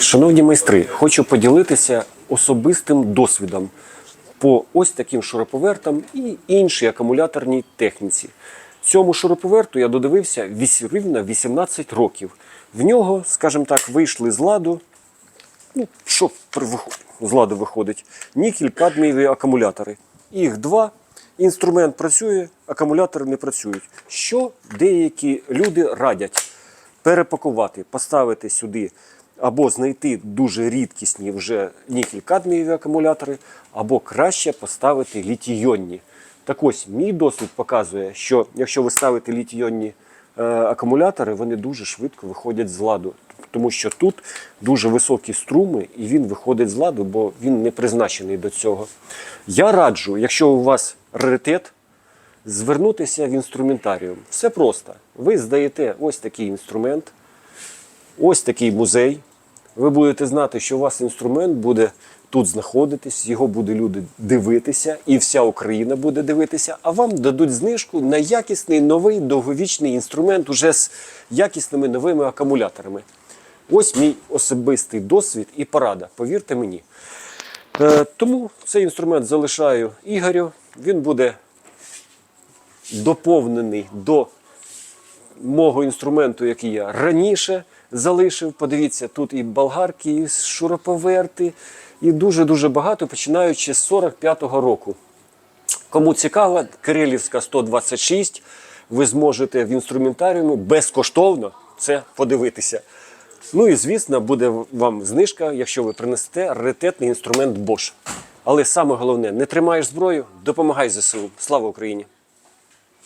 Шановні майстри, хочу поділитися особистим досвідом по ось таким шуруповертам і іншій акумуляторній техніці. Цьому шуруповерту я додивився рівно 18 років. В нього, скажімо так, вийшли з ладу. Ну, що з ладу виходить? Нікель кадмієві акумулятори. Їх два. Інструмент працює, акумулятори не працюють. Що деякі люди радять? перепакувати, поставити сюди або знайти дуже рідкісні вже нікель-кадмієві акумулятори, або краще поставити літійонні. Так ось, мій досвід показує, що якщо ви ставите літійонні е, акумулятори, вони дуже швидко виходять з ладу. Тому що тут дуже високі струми, і він виходить з ладу, бо він не призначений до цього. Я раджу, якщо у вас раритет, звернутися в інструментаріум. Все просто. Ви здаєте ось такий інструмент, ось такий музей. Ви будете знати, що у вас інструмент буде тут знаходитись, його буде люди дивитися, і вся Україна буде дивитися, а вам дадуть знижку на якісний новий довговічний інструмент уже з якісними новими акумуляторами. Ось мій особистий досвід і порада, повірте мені. Е, тому цей інструмент залишаю Ігорю. Він буде доповнений до мого інструменту, який я раніше залишив. Подивіться, тут і болгарки, і шуруповерти, і дуже-дуже багато, починаючи з 45-го року. Кому цікаво, Кирилівська 126, ви зможете в інструментаріумі безкоштовно це подивитися. Ну і звісно, буде вам знижка, якщо ви принесете раритетний інструмент Bosch. Але саме головне, не тримаєш зброю, допомагай ЗСУ. Слава Україні!